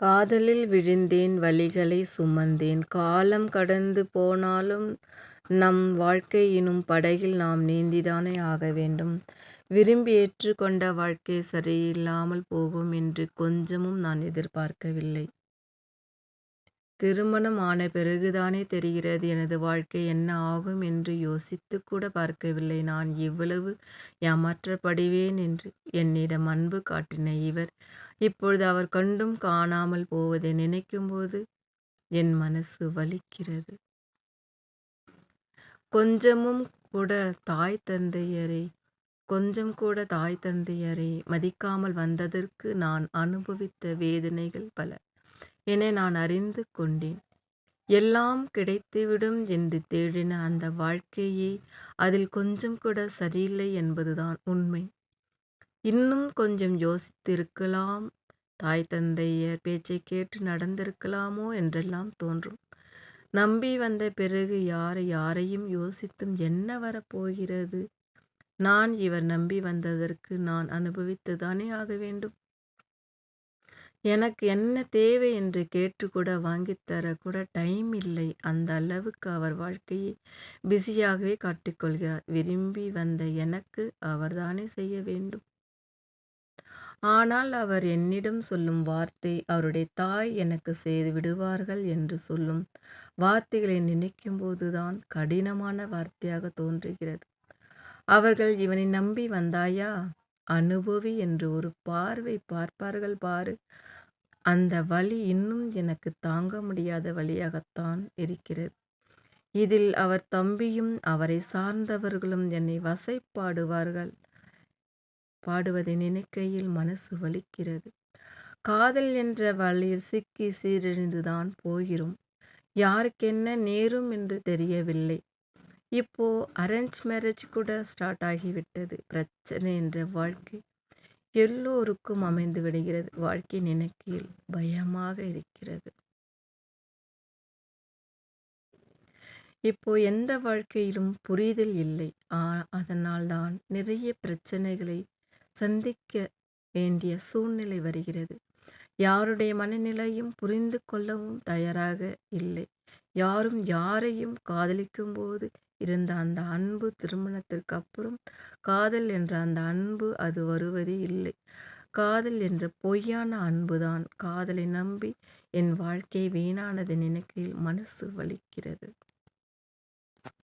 காதலில் விழுந்தேன் வழிகளை சுமந்தேன் காலம் கடந்து போனாலும் நம் வாழ்க்கை இன்னும் படகில் நாம் நீந்திதானே ஆக வேண்டும். விரும்பி ஏற்றுக்கொண்ட வாழ்க்கை சரியில்லாமல் போகும் என்று கொஞ்சமும் நான் எதிர்பார்க்கவில்லை. திருமணம் ஆன பிறகுதானே தெரிகிறது எனது வாழ்க்கை என்ன ஆகும் என்று யோசித்து கூட பார்க்கவில்லை நான் இவ்வளவு ஏமாற்றப்படுவேன் என்று. என்னிடம் அன்பு காட்டின இவர் இப்பொழுது அவர் கண்டும் காணாமல் போவதை நினைக்கும்போது என் மனசு வலிக்கிறது. கொஞ்சமும் கூட தாய் தந்தையரை கொஞ்சம் கூட தாய் தந்தையரை மதிக்காமல் வந்ததற்கு நான் அனுபவித்த வேதனைகள் பல என நான் அறிந்து கொண்டேன். எல்லாம் கிடைத்துவிடும் என்று தேடின அந்த வாழ்க்கையே அதில் கொஞ்சம் கூட சரியில்லை என்பதுதான் உண்மை. இன்னும் கொஞ்சம் யோசித்திருக்கலாம் தாய் தந்தையர் பேச்சை கேட்டு நடந்திருக்கலாமோ என்றெல்லாம் தோன்றும். நம்பி வந்த பிறகு யாரை யாரையும் யோசித்தும் என்ன வரப்போகிறது? நான் இவர் நம்பி வந்ததற்கு நான் அனுபவித்துதானே ஆக வேண்டும். எனக்கு என்ன தேவை என்று கேட்டுக்கூட வாங்கித்தர கூட டைம் இல்லை. அந்த அளவுக்கு அவர் வாழ்க்கையை பிஸியாகவே காட்டிக்கொள்கிறார். விரும்பி வந்த எனக்கு அவர்தானே செய்ய வேண்டும். ஆனால் அவர் என்னிடம் சொல்லும் வார்த்தை அவருடைய தாய் எனக்கு செய்து விடுவார்கள் என்று சொல்லும் வார்த்தைகளை நினைக்கும்போதுதான் கடினமான வார்த்தையாக தோன்றுகிறது. அவர்கள் இவனை நம்பி வந்தாயா? அனுபவி என்று ஒரு பார்வை பார்ப்பார்கள் பாரு. அந்த வழி இன்னும் எனக்கு தாங்க முடியாத வழியாகத்தான் இருக்கிறது. இதில் அவர் தம்பியும் அவரை சார்ந்தவர்களும் என்னை வசைப்பாடுவார்கள் பாடுவதை நினைக்கையில் மனசு வலிக்கிறது. காதல் என்ற வழியில் சிக்கி சீரழிந்துதான் போகிறோம். யாருக்கென்ன நேரும் என்று தெரியவில்லை. இப்போது அரேஞ்ச் மேரேஜ் கூட ஸ்டார்ட் ஆகிவிட்டது. பிரச்சனை என்ற வாழ்க்கை எல்லோருக்கும் அமைந்து விடுகிறது. வாழ்க்கை நினைக்கையில் பயமாக இருக்கிறது. இப்போ எந்த வாழ்க்கையிலும் புரிதல் இல்லை. அதனால்தான் நிறைய பிரச்சனைகளை சந்திக்க வேண்டிய சூழ்நிலை வருகிறது. யாருடைய மனநிலையும் புரிந்து கொள்ளவும் தயாராக இல்லை. யாரும் யாரையும் காதலிக்கும்போது இருந்த அந்த அன்பு திருமணத்திற்கு அப்புறம் காதல் என்ற அந்த அன்பு அது வருவதே இல்லை. காதல் என்ற பொய்யான அன்புதான். காதலை நம்பி என் வாழ்க்கை வீணானது நினைக்கையில் மனசு வலிக்கிறது.